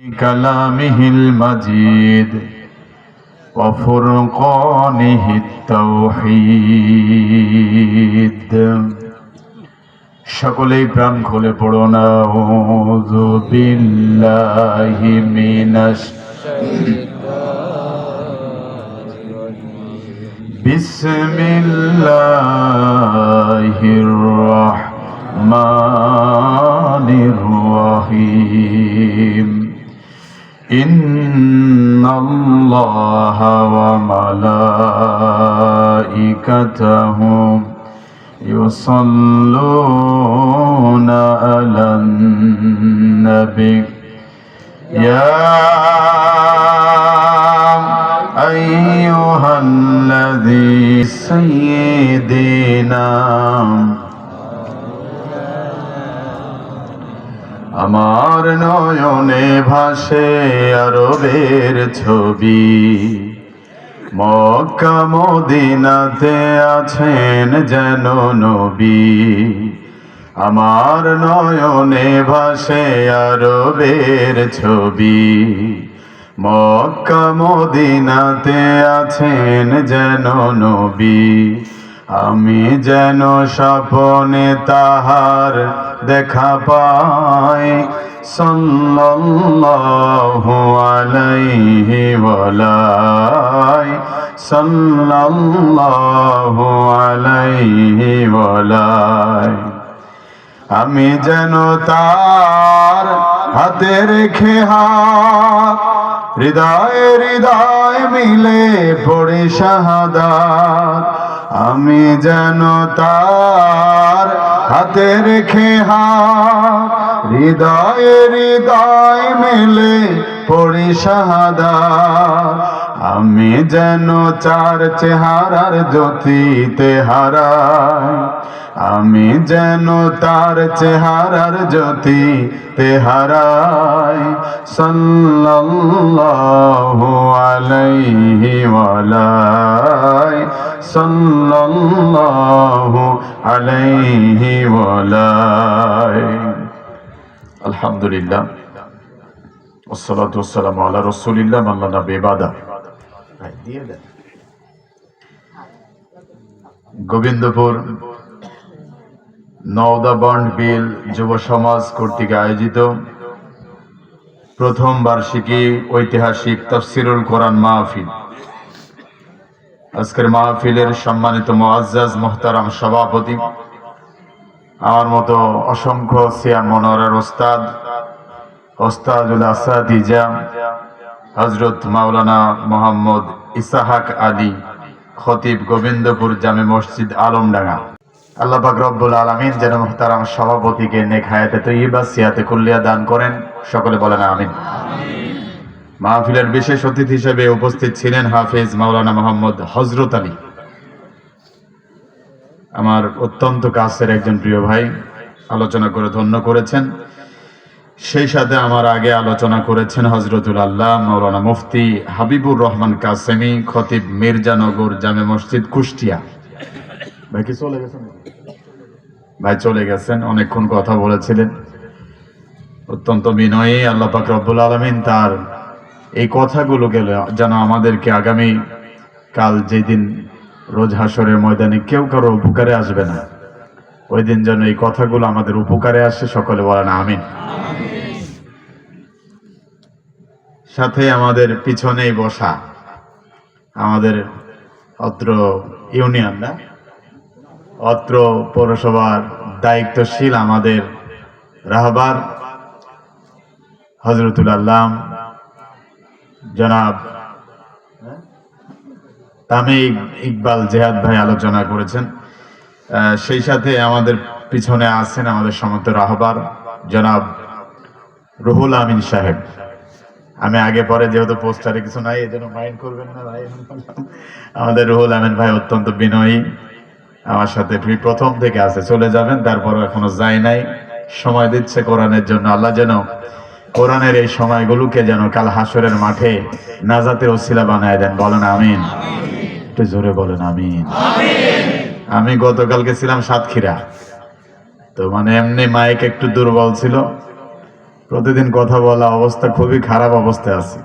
كلامه المجيد وفرقانه التوحيد সকলেই প্রাণ খুলে পড়ো না ওযু বিল্লাহি মিনাশ বিসমিল্লাহির রহমানির রহিম إن الله وملائكته يصلون على النبي يا أيها الذي سيدنا আমার নয়নে ভাসে আরবের ছবি। মক্কা মদিনাতে আছেন যেন নবী। আমার নয়নে ভাসে আরবের ছবি। মক্কা মদিনাতে আছেন যেন নবী। আমি যেন স্বপনে তাহার দেখা পাই সাল্লাল্লাহু আলাইহি ওয়ালাই। সাল্লাল্লাহু আলাইহি ওয়ালাই। আমি যেন তার হাতে রেখে হাত, হৃদয়ে হৃদয় মিলে পড়ে শাহাদাত। আমি যেন তার হাতে রেখে হাত হৃদয়ে হৃদয় মেলে পড়ি শাহাদাত। আমি যেন চার চেহারার জ্যোতিতে হারাই আমি যেন তার চেহারার জ্যোতিতে হারাই সাল্লাল্লাহু আলাইহি ওয়ালাই সাল্লাল্লাহু আলাইহি ওয়ালাই আলহামদুলিল্লাহ والصلاة والسلام على رسول الله من لنا দিয়ে দেন গোবিন্দপুর নওদা বন্ড বিল যুব সমাজ কর্তৃক আয়োজিত প্রথম বার্ষিকী ঐতিহাসিক তফসিরুল কোরআন মাহফিল আজকের মাহফিলের সম্মানিত মোয়াজ্জাজ মোহতারাম সভাপতি আমার মতো অসংখ্য সিয়ান মনোয়ারের ওস্তাদ ওস্তাদুল আসাদিজা হজরত মাওলানা মোহাম্মদ ইসাহাক আলী, খতিব গোবিন্দপুর জামে মসজিদ আলমডাঙ্গা। আল্লাহ পাক রব্বুল আলামিন যেন মুহতারাম সভাপতিকে নেক হায়াতে তৈয়বা, সিয়াতে কুল্লিয়া দান করেন। সকলে বলেন আমিন। মাহফিলের বিশেষ অতিথি হিসেবে উপস্থিত ছিলেন হাফেজ মাওলানা মোহাম্মদ হজরত আলী। আমার অত্যন্ত কাছের একজন প্রিয় ভাই আলোচনা করে ধন্য করেছেন। সেই সাথে আমার আগে আলোচনা করেছেন হজরতুল আল্লাহ মৌলানা মুফতি হাবিবুর রহমান কাসেমি, খতিব মির্জানগর জামে মসজিদ কুষ্টিয়া। ভাই কি চলে গেছেন? ভাই চলে গেছেন, অনেকক্ষণ কথা বলেছিলেন। অত্যন্ত বিনয়ী, আল্লাহ পাক রব্বুল আলমিন তার এই কথাগুলোকে যেন আমাদেরকে আগামী কাল যেদিন রোজ হাসরের ময়দানে কেউ কারও উপকারে আসবে না। ওই দিন যেন এই কথাগুলো আমাদের উপকারে আসে, সকলে বলেন আমিন। সাথে আমাদের পিছনেই বসা, আমাদের অত্র ইউনিয়ন না? অত্র পৌরসভার দায়িত্বশীল আমাদের রাহবার হজরতুল আল্লাম, জনাব তামিম ইকবাল জেহাদ ভাই আলোচনা করেছেন। সেই সাথে আমাদের পিছনে আছেন আমাদের সমস্ত রাহবার, জনাব রুহুল আমিন সাহেব। আমি আগে পরে যেহেতু পোস্টারে কিছু নাই এই জন্য মাইন্ড করবেন না ভাই। আমাদের রুহুল আমিন ভাই অত্যন্ত বিনয়ী। আমার সাথে প্রি- প্রথম থেকে আছে, চলে যাবেন, তারপরও এখনও যায় নাই। সময় দিচ্ছে কোরআনের জন্য। আল্লাহ যেন কোরআনের এই সময়গুলোকে যেন কাল হাসরের মাঠে নাজাতের ওসিলা বানায় দেন। বলেন আমিন। একটু জোরে বলেন আমিন। আমি গতকালকে ছিলাম সাতক্ষীরা। তো মানে এমনি মাইক একটু দুর্বল ছিল। প্রতিদিন কথা বলা অবস্থা খুবই খারাপ অবস্থায় আছে।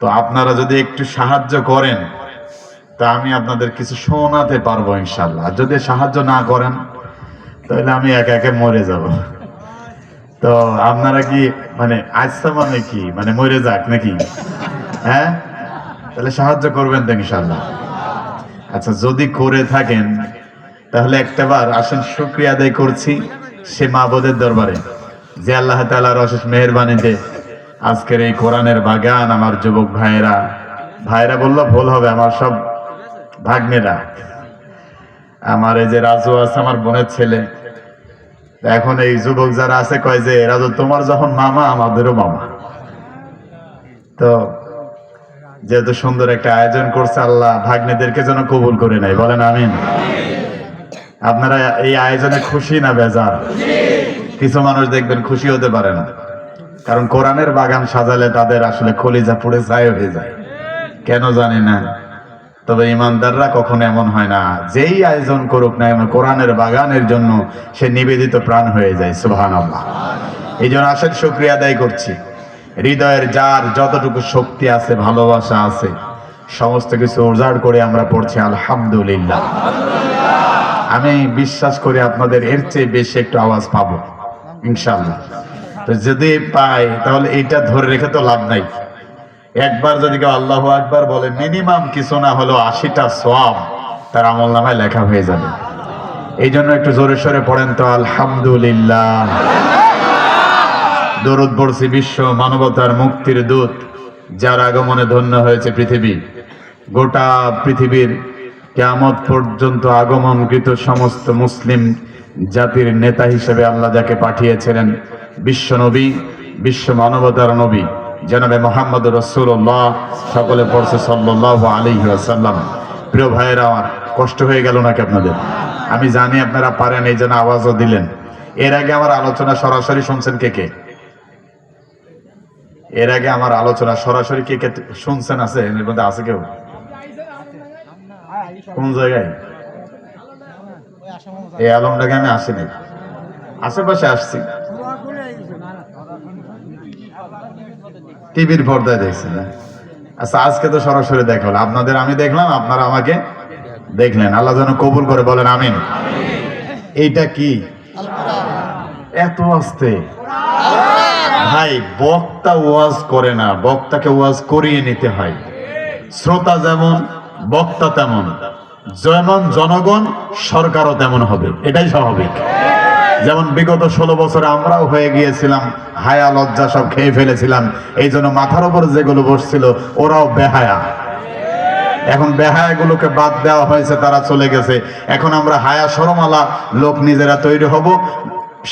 তো আপনারা যদি একটু সাহায্য করেন, তা আমি আপনাদের কিছু শোনাতে পারব ইনশাল্লাহ যদি সাহায্য না করেন, তাহলে আমি একে একে মরে যাব। তো আপনারা কি মানে আচ্ছা মানে কি? মানে মরে যাক নাকি? হ্যাঁ? তাহলে সাহায্য করবেন তো ইনশাল্লাহ আচ্ছা যদি করে থাকেন, তাহলে একটাবার আসেন, শুক্রিয়া আদায় করছি সে মাবদের দরবারে। যে আল্লাহ তালার অশেষ মেহরবানিতে আজকের এই কোরআনের বাগান আমার যুবক ভাইয়েরা ভাইরা বলল, ভুল হবে আমার সব ভাগ্নেরা। আমার এই যে রাজু আছে, আমার বোনের ছেলে। এখন এই যুবক যারা আছে, কয় যে রাজু তোমার যখন মামা, আমাদেরও মামা। তো যেহেতু সুন্দর একটা আয়োজন করছে, আল্লাহ ভাগ্নেদেরকে যেন কবুল করে নাই বলেন আমিন। আপনারা এই আয়োজনে খুশি না বেজার? কিছু মানুষ দেখবেন খুশি হতে পারে না। কারণ কোরআনের বাগান সাজালে তাদের আসলে কলিজা পুড়ে ছাই হয়ে যায়। কেন জানি না। তবে ইমানদাররা কখনো এমন হয় না। যেই আয়োজন করুক না এমন কোরআনের বাগানের জন্য সে নিবেদিত প্রাণ হয়ে যায়। সুবহান আল্লাহ এই জন্য আসেন, শুক্রিয়া আদায় করছি। হৃদয়ের যার যতটুকু শক্তি আছে, ভালোবাসা আছে, সমস্ত কিছু উজাড় করে আমরা পড়ছি, আলহামদুলিল্লাহ। আমি বিশ্বাস করি আপনাদের এর চেয়ে বেশি একটু আওয়াজ পাবো ইনশাল্লাহ তো যদি পাই, তাহলে এটা ধরে রেখে তো লাভ নাই। একবার যদি কেউ আল্লাহ একবার বলে, মিনিমাম কিছু না হলেও আশিটা সব তার আমল নামায় লেখা হয়ে যাবে। এই জন্য একটু জোরে সরে পড়েন তো, আলহামদুলিল্লাহ। দরুদ পড়ছি বিশ্ব মানবতার মুক্তির দূত, যার আগমনে ধন্য হয়েছে পৃথিবী। গোটা পৃথিবীর কেয়ামত পর্যন্ত আগমনকৃত সমস্ত মুসলিম জাতির নেতা হিসেবে আল্লাহ যাকে পাঠিয়েছিলেন, বিশ্ব নবী, বিশ্ব মানবতার নবী, জনাবে মোহাম্মদ রসুল্লাহ সকলে পড়ছে সাল্লাহ আলী আসাল্লাম প্রিয় ভাইয়েরা, আমার কষ্ট হয়ে গেল নাকি আপনাদের? আমি জানি আপনারা পারেন, এই জন্য আওয়াজও দিলেন। এর আগে আমার আলোচনা সরাসরি শুনছেন কে কে? এর আগে আমার আলোচনা সরাসরি কে কে শুনছেন আছে? এর মধ্যে আছে কেউ? কোন জায়গায়? এই আলমটাকে আমি আসিনি। আশেপাশে আসছি। টিভির পর্দায় দেখছি না আচ্ছা আজকে তো সরাসরি দেখা হলো। আপনাদের আমি দেখলাম, আপনারা আমাকে দেখলেন। আল্লাহ যেন কবুল করে বলেন, আমিন। এইটা কি? এত আস্তে। ভাই, বক্তা ওয়াজ করে না, বক্তাকে ওয়াজ করিয়ে নিতে হয়। শ্রোতা যেমন, বক্তা তেমন, যেমন জনগণ, সরকারও তেমন হবে, এটাই স্বাভাবিক। যেমন বিগত ষোলো বছরে আমরাও হয়ে গিয়েছিলাম, হায়া লজ্জা সব খেয়ে ফেলেছিলাম, এই জন্য মাথার উপর যেগুলো বসছিল, ওরাও বেহায়া। এখন বেহায়াগুলোকে বাদ দেওয়া হয়েছে, তারা চলে গেছে। এখন আমরা হায়া সরমালা, লোক নিজেরা তৈরি হব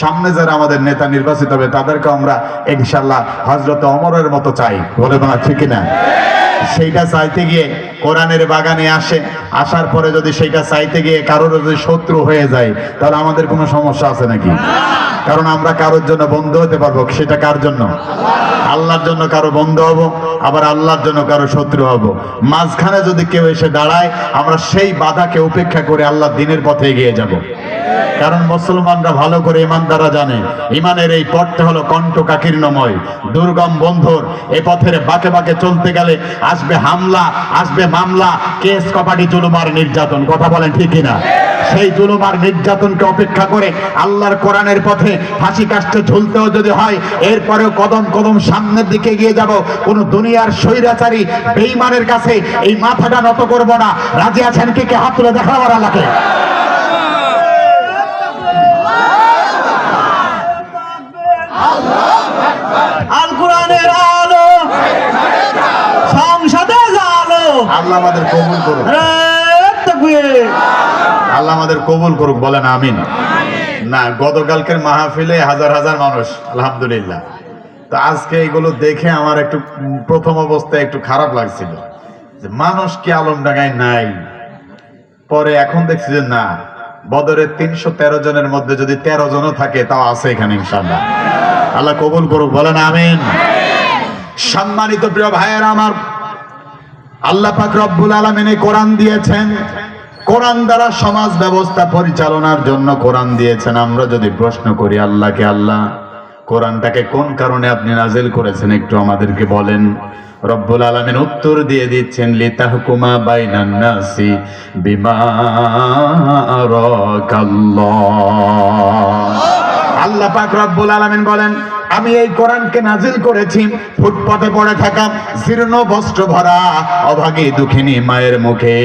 সামনে যারা আমাদের নেতা নির্বাচিত হবে তাদেরকে আমরা ইনশাল্লাহ হজরত অমরের মতো চাই। বলে না ঠিক না সেইটা চাইতে গিয়ে কোরআনের বাগানে আসে, আসার পরে যদি সেইটা চাইতে গিয়ে কারোর যদি শত্রু হয়ে যায়, তাহলে আমাদের কোনো সমস্যা আছে নাকি? কারণ আমরা কারোর জন্য বন্ধু হতে পারব। সেটা কার জন্য? আল্লাহর জন্য কারও বন্ধ হব, আবার আল্লাহর জন্য কারও শত্রু হব। মাঝখানে যদি কেউ এসে দাঁড়ায়, আমরা সেই বাধাকে উপেক্ষা করে আল্লাহ দিনের পথে এগিয়ে যাব। কারণ মুসলমানরা ভালো করে ইমানদারা জানে, ইমানের এই পথটা হলো কণ্ঠ কাকীর্ণময় দুর্গম বন্ধুর। এই পথের বাঁকে বাঁকে চলতে গেলে আসবে হামলা, আসবে মামলা, কেস, কপাটি, জুলুমার নির্যাতন। কথা বলেন ঠিকই না সেই জুলুমার নির্যাতনকে অপেক্ষা করে আল্লাহর কোরআনের পথে ফাঁসি কাষ্টে ঝুলতেও যদি হয়, এরপরেও কদম কদম সামনের দিকে এগিয়ে যাব। কোন দুনিয়ার স্বৈরাচারী বেইমানের কাছে এই মাথাটা নত করব না। রাজি আছেন কে কে? হাত তুলে দেখাবার আল্লাহকে। আল কোরআনের আলো। সংসদে আলো আল্লাহ আমাদের কবুল আল্লাহ আমাদের কবুল করুক বলেন আমিন। না গতকালকের মাহফিলে হাজার হাজার মানুষ আলহামদুলিল্লাহ। তো আজকে এগুলো দেখে আমার একটু প্রথম অবস্থায় একটু খারাপ লাগছিল। যে মানুষ কি আলম ডাঙায় নাই? পরে এখন দেখছি যে না বদরের তিনশো তেরো জনের মধ্যে যদি তেরো জনও থাকে তাও আছে এখানে ইনশাল্লাহ আল্লাহ কবুল করুক, বলেন আমিন। সম্মানিত প্রিয় ভাইয়েরা আমার, আল্লাহ পাক রব্বুল আলমিনে কোরআন দিয়েছেন। কোরআন দ্বারা সমাজ ব্যবস্থা পরিচালনার জন্য কোরআন দিয়েছেন। আমরা যদি প্রশ্ন করি, আল্লাহকে আল্লাহ, কোরআনটাকে কোন কারণে আপনি নাজিল করেছেন, একটু আমাদেরকে বলেন। রব্বুল আলামিন উত্তর দিয়ে দিচ্ছেন, লিতাহকুমা বাইনান নাসি বিমা আরাকাল্লাহ। আল্লাহ পাক রব্বুল আলামিন বলেন, আমি এই কোরআনকে নাজিল করেছি, ফুটপাতে পড়ে থাকা জীর্ণ বস্ত্র ভরা, অভাগী দুঃখিনী মায়ের মুখে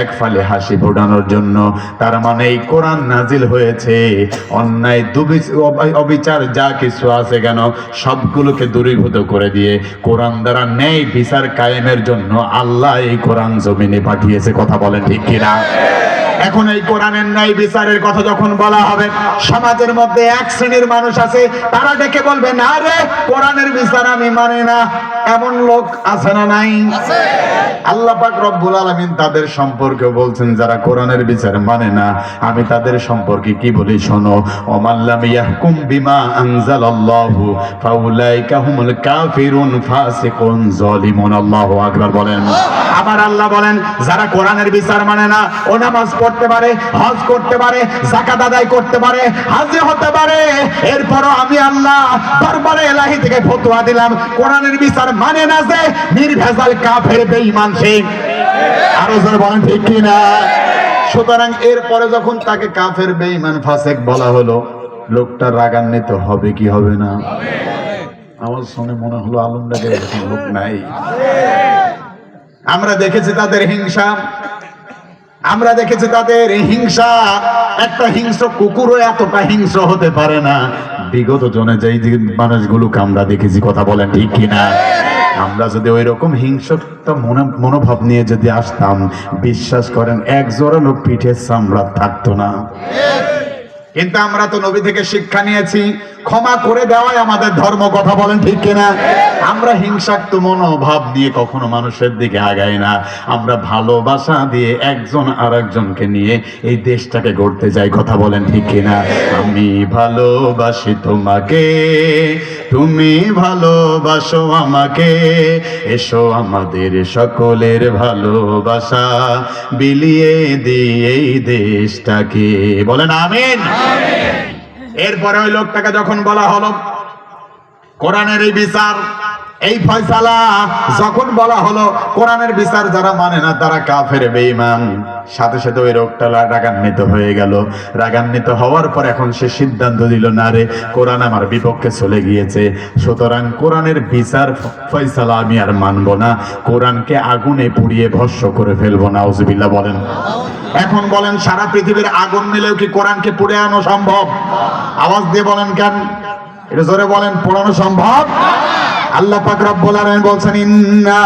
এক ফালে হাসি ফোটানোর জন্য। তার মানে এই কোরআন নাজিল হয়েছে। অন্যায় অবিচার যা কিছু আছে কেন, সবগুলোকে দূরীভূত করে দিয়ে কোরআন দ্বারা ন্যায় বিচার কায়েমের জন্য আল্লাহ এই কোরআন জমিনে পাঠিয়েছে। কথা বলেন ঠিক কিনা? এখন এই কোরআনের ন্যায় বিচারের কথা যখন বলা হবে সমাজের মধ্যে এক শ্রেণির মানুষ আছে তারা ডেকে বলবে না রে কোরআনের বিচার আমি মানে না। এমন লোক আছে না নাই? আল্লাহ পাক রব্বুল আলামিন তাদের সম্পর্কে বলছেন যারা কোরআনের বিচার মানে না আমি তাদের সম্পর্কে কি বলি শোনো ওমাল্লাম ইয়াহকুম বিমা আনজালাল্লাহু ফাউলাইকা হুমুল কাফিরুন ফাসিকুন জালিমুন। আল্লাহু আকবার বলেন। আবার আল্লাহ বলেন যারা কোরআনের বিচার মানে না ও নামাজ পড়তে পারে, হজ করতে পারে জাকাত আদায় করতে পারে, হাজে হতে পারে। এরপরও আমি আল্লাহ দরবারে এলাহি থেকে ফতোয়া দিলাম, কোরআনের বিচার মানে না যে নির্ভেজাল কাফের বেঈমান সে। আরও জোরে বলেন, ঠিক কি না সুতরাং এরপরে যখন তাকে কাফের বেঈমান ফাসেক বলা হলো, লোকটা রাগান্বিত হবে কি হবে না? আমার শুনে মনে হলো এরকম লোক নাই। আমরা দেখেছি তাদের হিংসা। আমরা দেখেছি তাদের হিংসা। একটা হিংস্র কুকুরও এতটা হিংস্র হতে পারে না। বিগত জনে যেই যে মানুষগুলোকে আমরা দেখেছি, কথা বলেন ঠিক কিনা? আমরা যদি ওই রকম মনো- মনোভাব নিয়ে যদি আসতাম, বিশ্বাস করেন, এক জোড়ানো পিঠের চামড়া থাকতো না। কিন্তু আমরা তো নবী থেকে শিক্ষা নিয়েছি, ক্ষমা করে দেওয়াই আমাদের ধর্ম, কথা বলেন ঠিক কিনা? আমরা হিংসাক্ত মনোভাব দিয়ে কখনো মানুষের দিকে আগাই না। আমরা ভালোবাসা দিয়ে একজন আর একজনকে নিয়ে এই দেশটাকে গড়তে যাই, কথা বলেন ঠিক কিনা? আমি ভালোবাসি তোমাকে তুমি ভালোবাসো আমাকে এসো আমাদের সকলের ভালোবাসা বিলিয়ে দিয়ে এই দেশটাকে। বলেন আমিন। এরপরে ওই লোকটাকে যখন বলা হলো কোরআনের এই বিচার এই ফয়সালা যখন বলা হলো, কোরআনের বিচার যারা মানে না, তারা কাফের, বেঈমান। সাথে সাথে ওই লোকটা রা- রাগান্বিত হয়ে গেল। রাগান্বিত হওয়ার পর এখন সে সিদ্ধান্ত দিল, না রে, কোরআন আমার বিপক্ষে চলে গিয়েছে। সুতরাং কোরআনের বিচার ফয়সালা আমি আর মানব না। কোরআনকে আগুনে পুড়িয়ে ভস্য করে ফেলব না উজবিল্লা বলেন। এখন বলেন, সারা পৃথিবীর আগুন নিলেও কি কোরআনকে পুড়ে আনো সম্ভব? আওয়াজ দিয়ে বলেন কেন? এটা জোরে বলেন, পোড়ানো সম্ভব? আল্লাহ পাক রব্বুল আলামিন বলছেন, ইন্না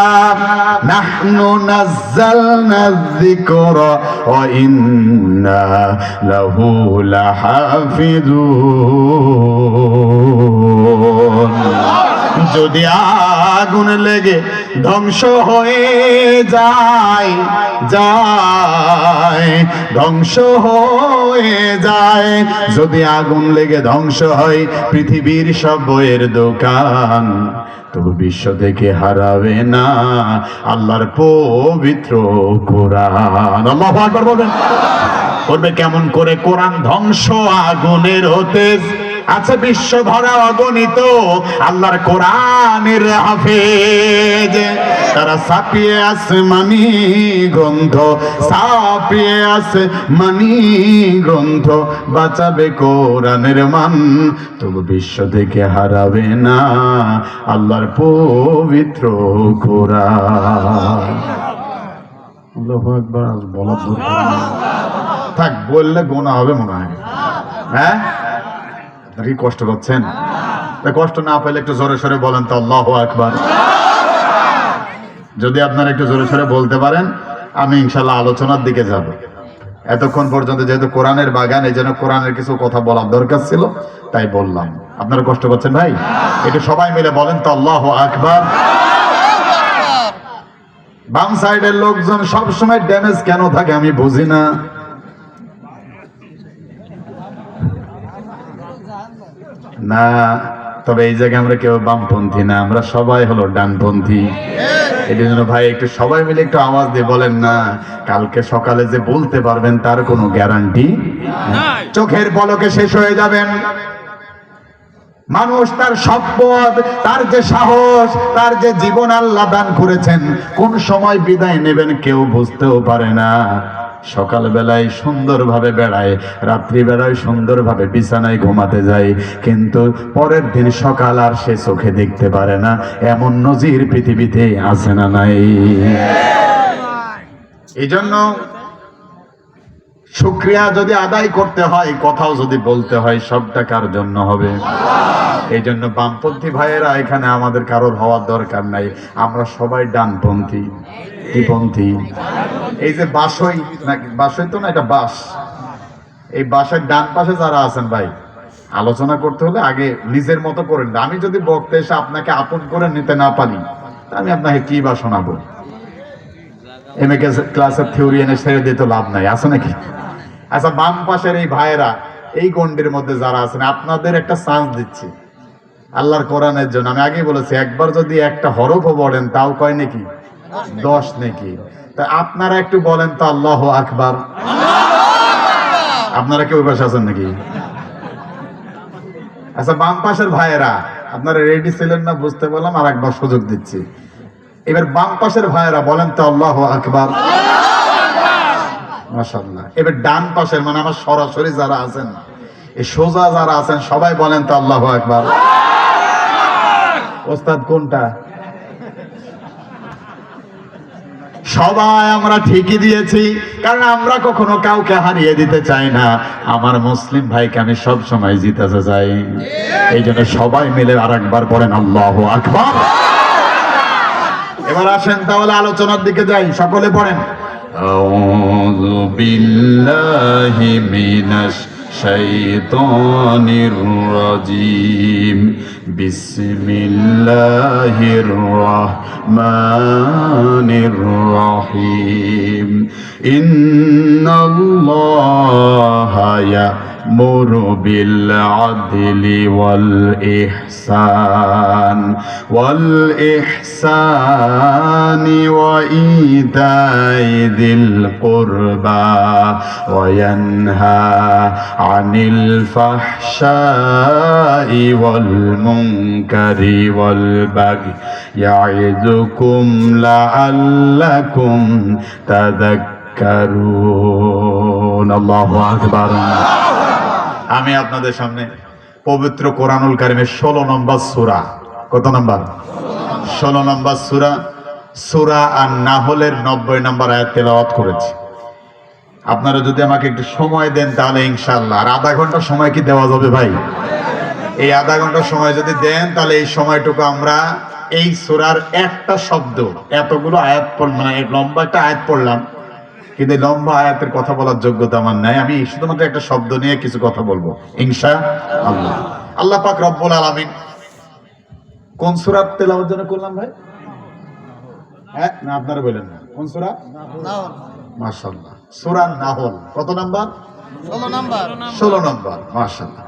নাহনু নাযালনা যিকরা ওয়া ইন্না লাহু লাহাফিজুন। যদি আগুন লেগে ধ্বংস হয়ে যায় যায়, ধ্বংস হয়ে যায়, যদি আগুন লেগে ধ্বংস হয় পৃথিবীর সব বইয়ের দোকান তবু বিশ্ব থেকে হারাবে না আল্লাহর পবিত্র কোরআন। আল্লাহ বলবেন করবে কেমন করে? কোরআন ধ্বংস, আগুনের হতে আছে বিশ্ব ভরা অগণিত আল্লাহর কোরআনের হাফেজ। তারা সাপিয়ে আছে মানি গ্রন্থ, সাপিয়ে আছে মানি গ্রন্থ। বাঁচাবে কোরআনের মান, তবু বিশ্ব থেকে হারাবে না আল্লাহর পবিত্র কোরআন। দরকার নেই। থাক, বললে গোনা হবে মনে হয়। হ্যাঁ? আপনারা কি কষ্ট পাচ্ছেন? কষ্ট না পেলে একটু জোরে সরে বলেন তো, আল্লাহ আকবার। যদি আপনারা একটু জোরে সরে বলতে পারেন, আমি ইনশাল্লাহ আলোচনার দিকে যাব। এতক্ষণ পর্যন্ত যেহেতু কোরআনের বাগান, এই জন্য কোরআনের কিছু কথা বলার দরকার ছিল, তাই বললাম। আপনারা কষ্ট পাচ্ছেন ভাই? এটা সবাই মিলে বলেন তো, আল্লাহ আকবার। বাম সাইডের লোকজন সবসময় ড্যামেজ কেন থাকে আমি বুঝি না। না তবে এই জায়গায় আমরা কেউ বামপন্থী না আমরা সবাই হলো ডানপন্থী। এই জন্য ভাই একটু সবাই মিলে একটু আওয়াজ দিয়ে বলেন না কালকে সকালে যে বলতে পারবেন তার কোনো গ্যারান্টি? চোখের পলকে শেষ হয়ে যাবেন। মানুষ তার সম্পদ তার যে সাহস তার যে জীবন আল্লাহ দান করেছেন কোন সময় বিদায় নেবেন কেউ বুঝতেও পারে না। সকাল বেলায় সুন্দরভাবে বেড়ায় রাত্রিবেলায় সুন্দরভাবে বিছানায় ঘুমাতে যায় কিন্তু পরের দিন সকাল আর সে চোখে দেখতে পারে না এমন নজির পৃথিবীতে আছে না নাই। এই জন্য শুক্রিয়া যদি আদায় করতে হয়, কথাও যদি বলতে হয়, সবটা কার জন্য হবে? এই জন্য বামপন্থী ভাইয়েরা এখানে আমাদের কারোর হওয়ার দরকার নাই। আমরা সবাই ডানপন্থী কি পন্থী এই যে বাসই, নাকি বাসই তো না, এটা বাস। এই বাসের ডান পাশে যারা আছেন ভাই, আলোচনা করতে হলে আগে নিজের মতো করেন। আমি যদি বক্তা এসে আপনাকে আপন করে নিতে না পারি আমি আপনাকে কি বা শোনাবো? এম ক্লাসের থিওরি এনে ছেড়ে দিয়ে তো লাভ নাই, আছে নাকি? আচ্ছা বাম পাশের এই ভাইয়েরা, এই গন্ডির মধ্যে যারা আছেন, আপনাদের একটা চান্স দিচ্ছি। আল্লাহর কোরআনের জন্য, আমি আগেই বলেছি, একবার যদি একটা হরফও পড়েন তাও কয় নাকি? দশ নাকি? তা আপনারা একটু বলেন তো, আল্লাহ আকবার। আপনারা কেউ পাশে আছেন নাকি? আচ্ছা বাম পাশের ভাইয়েরা, আপনারা রেডি ছিলেন না, বুঝতে পারলাম আর একবার সুযোগ দিচ্ছি। এবার বাম পাশের ভাইয়েরা বলেন তো, আল্লাহ আকবার। এবার ডান পাশের মানে আমার সরাসরি যারা আছেন, এই সোজা যারা আছেন, সবাই বলেন তো, আল্লাহ আকবার। ওস্তাদ কোনটা? সবাই আমরা ঠিকই দিয়েছি, কারণ আমরা কখনো কাউকে হারিয়ে দিতে চাই না। আমার মুসলিম ভাইকে আমি সব সময় জিতাতে চাই। এই জন্য সবাই মিলে আর একবার পড়েন আল্লাহ আকবার। এবার আসেন তাহলে আলোচনার দিকে যাই সকলে পড়েন أعوذ بالله من الشيطان الرجيم بسم الله الرحمن الرحيم إن الله يأمر بالعدل والإحسان والإحسان وإيتاء ذي القربى وينهى عن الفحشاء والمنكر والبغي يعظكم لعلكم تذكرون. الله أكبر. আমি আপনাদের সামনে পবিত্র কোরআনুল কারিমের ষোলো নম্বর সুরা। কত নম্বর? ষোলো নম্বর সুরা। সুরা আর নাহলের নব্বই নম্বর আয়াত তেলাওয়াত করেছি। আপনারা যদি আমাকে একটু সময় দেন তাহলে ইনশাল্লাহ আর আধা ঘণ্টা সময় কি দেওয়া যাবে ভাই? এই আধা ঘণ্টা সময় যদি দেন তাহলে এই সময়টুকু আমরা এই সুরার একটা শব্দ, এতগুলো আয়াত পড় মানে লম্বা একটা আয়াত পড়লাম। কিন্তু লম্বা আয়াতের কথা বলার যোগ্যতা আমার নাই। আমি শুধুমাত্র একটা শব্দ নিয়ে কিছু কথা বলব। ইনশা আল্লাহ। আল্লাহ পাক রব্বুল আলামিন কোন সুরাত তেলাওয়ার জন্য করলাম ভাই? হ্যাঁ না আপনারা বলেন না। কোন সুরা? মাশাআল্লাহ। সূরা নাহল। কত নাম্বার? ষোলো নাম্বার। ষোলো নম্বর। মাশাআল্লাহ।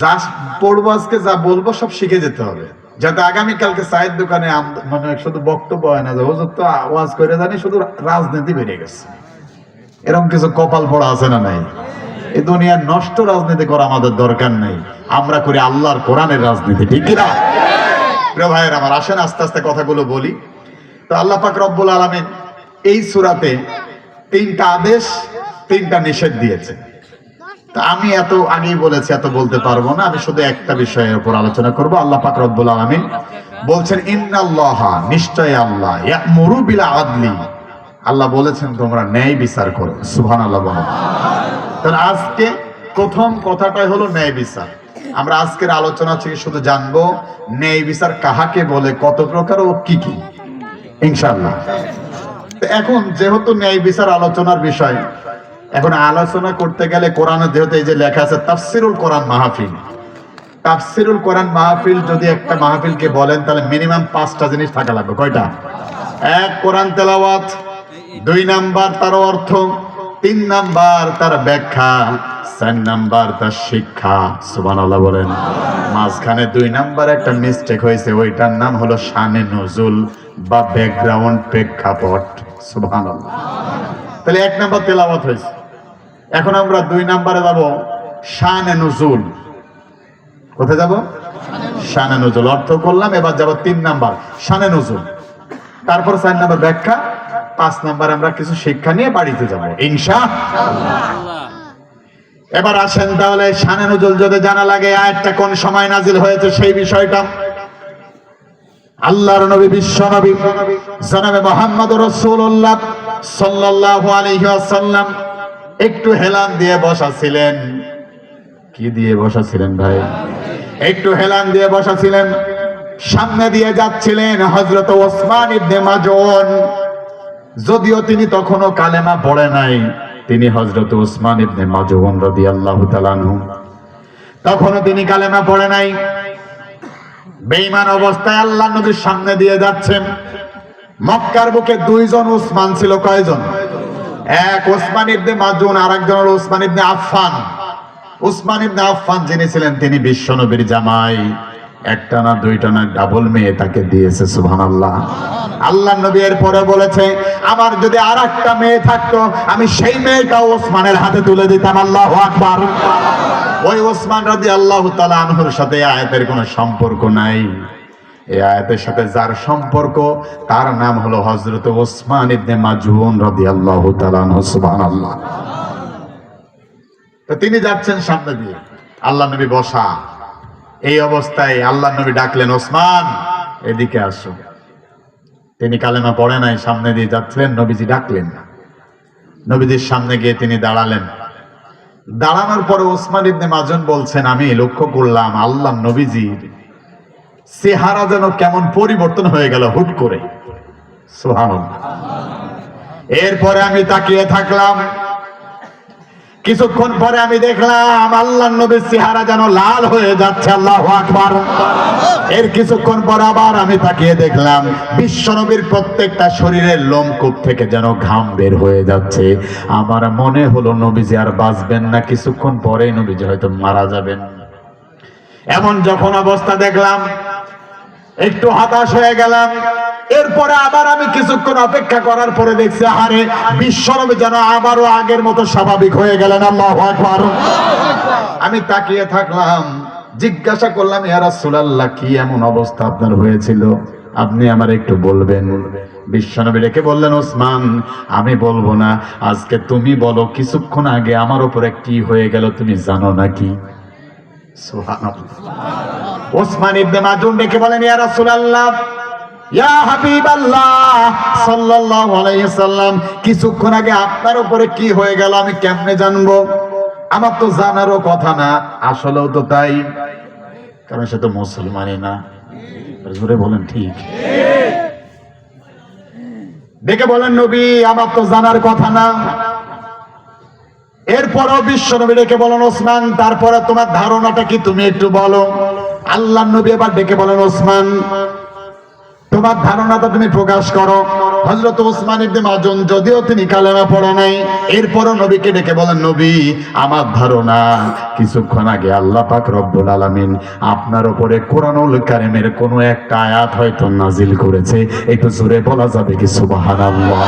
যা পড়ব আজকে যা বলব সব শিখে যেতে হবে। যাতে আগামীকালকে চায়ের দোকানে মানে শুধু বক্তব্য হয় না, যে হুজুর তো আওয়াজ করে জানি শুধু রাজনীতি বেড়ে গেছে। এরকম কিছু কপাল পড়া আছে না নাই? এই দুনিয়ার নষ্ট রাজনীতি করা আমাদের দরকার নেই। আমরা করি আল্লাহর কোরআনের রাজনীতি, ঠিক কিনা? প্রিয় ভাইয়ের, আমার আসেন, আস্তে আস্তে কথাগুলো বলি। তো আল্লাহ পাক রব্বুল আলামিন এই সূরাতে তিনটা আদেশ, তিনটা নিষেধ দিয়েছে তা আমি এত আগেই বলেছি, এত বলতে পারব না। আমি শুধু একটা বিষয়ের উপর আলোচনা করব। আল্লাহ পাক রব্বুল আলামিন বলছেন, ইন্নাল্লাহ নিশ্চয় আল্লাহ, ইয়ামুরু বিল আদলি। আল্লাহ বলেছেন, তোমরা ন্যায় বিচার করো। সুবহানাল্লাহ বলো তাহলে আজকে প্রথম কথাটাই হলো ন্যায় বিচার। আমরা আজকের আলোচনা থেকে শুধু জানব, ন্যায় বিচার কাহাকে বলে, কত প্রকার ও কি কি? ইনশাআল্লাহ। এখন যেহেতু ন্যায় বিচার আলোচনার বিষয় এখন আলোচনা করতে গেলে কোরআনে যেহেতু এই যে লেখা আছে, তাফসিরুল কোরআন মাহফিল। তাফসিরুল কোরআন মাহফিল যদি একটা মাহফিলকে বলেন, তাহলে মিনিমাম পাঁচটা জিনিস থাকা লাগবে। কয়টা? এক, কোরআন তেলাওয়াত। দুই নাম্বার তার অর্থ। তিন নাম্বার তার ব্যাখ্যা। চার নাম্বার তার শিক্ষা। সুবহানাল্লাহ বলেন। মাঝখানে দুই নাম্বার একটা মিস্টেক হয়েছে, ওইটার নাম হলো শানে নজুল বা ব্যাকগ্রাউন্ড প্রেক্ষাপট। সুবহানাল্লাহ। তাহলে এক নাম্বার তেলাওয়াত হয়েছে। এখন আমরা দুই নাম্বারে যাব শানে নজুল। কোথায় যাব? শানে নজুল। অর্থ করলাম, এবার যাব তিন নাম্বার, শানে নজুল। তারপর চার নাম্বার ব্যাখ্যা, পাঁচ নাম্বার আমরা কিছু শিক্ষা নিয়ে বাড়িতে যাব, ইনশা এবার আসেন তাহলে, শানে নজুল যদি জানা লাগে, আয়াতটা কোন সময় নাজিল হয়েছে সেই বিষয়টা। আল্লাহর নবী, বিশ্ব নবী, জনাবে মোহাম্মদ রসুল্লাহ সাল্লাল্লাহু আলাইহি ওয়াসাল্লাম একটু হেলান দিয়ে বসা ছিলেন কি দিয়ে বসা ছিলেন ভাই? একটু হেলান দিয়ে বসা ছিলেন সামনে দিয়ে যাচ্ছিলেন হজরত ওসমান ইবনে মাজুন যদিও তিনি তখনও কালেমা পড়ে নাই, তিনি হযরত ওসমান ইবনে মাজুন রাদিয়াল্লাহু তাআলা আনহু। তখনও তিনি কালেমা পড়ে নাই। বেঈমান অবস্থায় আল্লাহ নবীর সামনে দিয়ে যাচ্ছেন। মক্কার বুকে দুইজন উসমান ছিল, কয়জন? এক ওসমান ইবনে মাজুন আর একজন হলো ওসমান ইবনে আফফান। উসমান ইবনে আফফান যিনি ছিলেন, তিনি বিশ্ব নবীর জামাই। একটা না দুইটা না ডাবল মেয়ে তাকে দিয়েছে, সুবহানাল্লাহ। আল্লাহ নবী এর পরে বলেছে, আমার যদি আর একটা মেয়ে থাকতো, আমি সেই মেয়েটাও ওসমানের হাতে তুলে দিতাম, আল্লাহু আকবার। ওই ওসমান রাদি আল্লাহ তালা আনহুর সাথে আয়াতের কোনো সম্পর্ক নাই। এই আয়াতের সাথে যার সম্পর্ক, তার নাম হলো হজরত ওসমান ইবনে মাজুন রাদি আল্লাহ তালা সুবহানাল্লাহ। তো তিনি যাচ্ছেন সামনে দিয়ে। আল্লাহ নবী বসা। এই অবস্থায় আল্লাহ নবী ডাকলেন, ওসমান, এদিকে আসো। তিনি কালেমা পড়ে নাই, সামনে দিয়ে যাচ্ছিলেন, নবীজি ডাকলেন। নবীজির সামনে গিয়ে তিনি দাঁড়ালেন। দাঁড়ানোর পরে ওসমান ইবনে মাজন বলছেন, আমি লক্ষ্য করলাম আল্লাহ নবীজির চেহারা যেন কেমন পরিবর্তন হয়ে গেল হুট করে। এরপরে আমি তাকিয়ে থাকলাম। কিছুক্ষণ পরে আমি দেখলাম আল্লাহ নবীর চেহারা যেন লাল হয়ে যাচ্ছে, আল্লাহ আকবার। এর কিছুক্ষণ পর আবার আমি তাকিয়ে দেখলাম বিশ্ব নবীর প্রত্যেকটা শরীরের লোমকূপ থেকে যেন ঘাম বের হয়ে যাচ্ছে। আমার মনে হলো নবীজি আর বাঁচবেন না, কিছুক্ষণ পরে নবীজি হয়তো মারা যাবেন। এমন যখন অবস্থা দেখলাম একটু হতাশ হয়ে গেলাম। এরপরে আবার আমি কিছুক্ষণ অপেক্ষা করার পরে দেখছি, আহারে বিশ্বনবী যেন আবারও আগের মতো স্বাভাবিক হয়ে গেলেন। আল্লাহু আমি তাকিয়ে থাকলাম, জিজ্ঞাসা করলাম, ইয়া সুলাল্লাহ কি এমন অবস্থা আপনার হয়েছিল? আপনি আমার একটু বলবেন। বিশ্বনবী রেখে বললেন, ওসমান, আমি বলব না। আজকে তুমি বলো, কিছুক্ষণ আগে আমার উপরে কি হয়ে গেল, তুমি জানো নাকি? সুবহানাল্লাহ। ওসমান ইবনে মাজুন ডেকে বলেন, ইয়া রাসূলুল্লাহ, ইয়া হাবিবাল্লাহ সাল্লাল্লাহু আলাইহি সাল্লাম, কিছুক্ষণ আগে আপনার উপরে কি হয়ে গেল আমি কেমনে জানব? আমার তো জানারও কথা না, আসলেও তো তাই। কারণ সে তো মুসলমানই না। জোরে বলেন, ঠিক। ডেকে বলেন, নবী, আমার তো জানার কথা না। এরপরও বিশ্ব নবী ডেকে বলেন, ওসমান, তারপরে তোমার ধারণাটা কি তুমি একটু বলো। আল্লাহ নবী এবার ডেকে বলেন, ওসমান, তোমার ধারণাটা তুমি প্রকাশ করো। হযরত ওসমান ইবনে মাজুন যদিও তিনি কালেমা পড়ে নাই, এরপরও নবীকে ডেকে বলেন, নবী, আমার ধারণা, কিছুক্ষণ আগে আল্লাহ পাক রব্বুল আলামিন আপনার উপরে কোরআনুল কারিমের কোনো একটা আয়াত হয়তো নাজিল করেছে। একটু জোরে বলা যাবে কি? সুবহানাল্লাহ।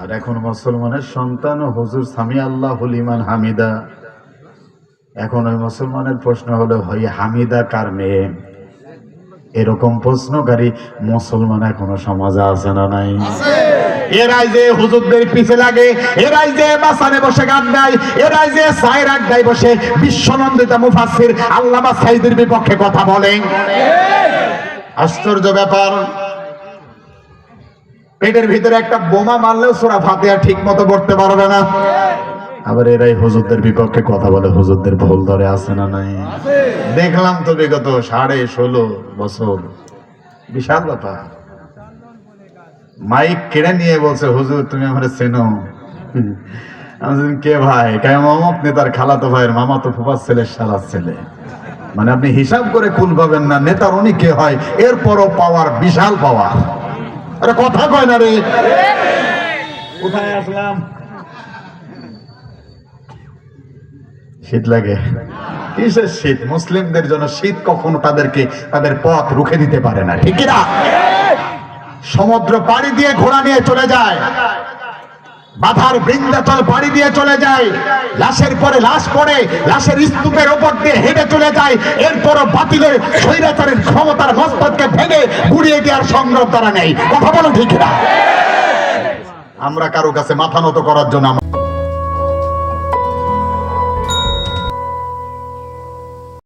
আর এখন মুসলমানের সন্তান হুজুর সামি আল্লাহ লিমান হামিদা। এখন ওই মুসলমানের প্রশ্ন হলো, ভাই, হামিদা কার মেয়ে? এরকম প্রশ্নকারী মুসলমান এখনও সমাজে আছে না নাই? এরাই যে হুজুরদের পিছে লাগে এরাই যে বাসানে বসে গান গায় এরাই যে আড্ডায় বসে বিশ্বনন্দিতা মুফাসসির আল্লামা সাইদের বিপক্ষে কথা বলেন। আশ্চর্য ব্যাপার। পেটের ভিতরে একটা বোমা মারলেও সোরা ফাতিহা ঠিক মতো করতে পারবে না। আবার এরাই হুজুরদের বিপক্ষে কথা বলে হুজুরদের ভুল ধরে আছে না নাই? দেখলাম তো বিগত সাড়ে ষোলো বছর। বিশাল ব্যাপার। মাইক কেড়ে নিয়ে বলছে হুজুর তুমি আমার চেনো। কে ভাই? কে মামক নেতার খালাতো ভাইয়ের মামা তো ফুফার ছেলে সালার ছেলে। মানে আপনি হিসাব করে কুল পাবেন না নেতার উনি কে হয় এরপরও পাওয়ার বিশাল পাওয়ার। আরে কথা কয় না রে। কোথায় আসলাম? শীত লাগে। কিসের শীত? মুসলিমদের জন্য শীত কখনো তাদেরকে তাদের পথ রুখে দিতে পারে না, ঠিক না? সমুদ্র পাড়ি দিয়ে ঘোড়া নিয়ে চলে যায়। বাধার বৃন্দাচল বাড়ি দিয়ে চলে যায়। লাশের পরে লাশ পড়ে, লাশের স্তূপের ওপর দিয়ে হেঁটে চলে যায়। এরপরও বাতিলের স্বৈরাচারের ক্ষমতার মস্তককে ভেঙে গুড়িয়ে দেওয়ার সংগ্রাম তারা নেই। কথা বলো ঠিক না? আমরা কারও কাছে মাথা নত করার জন্য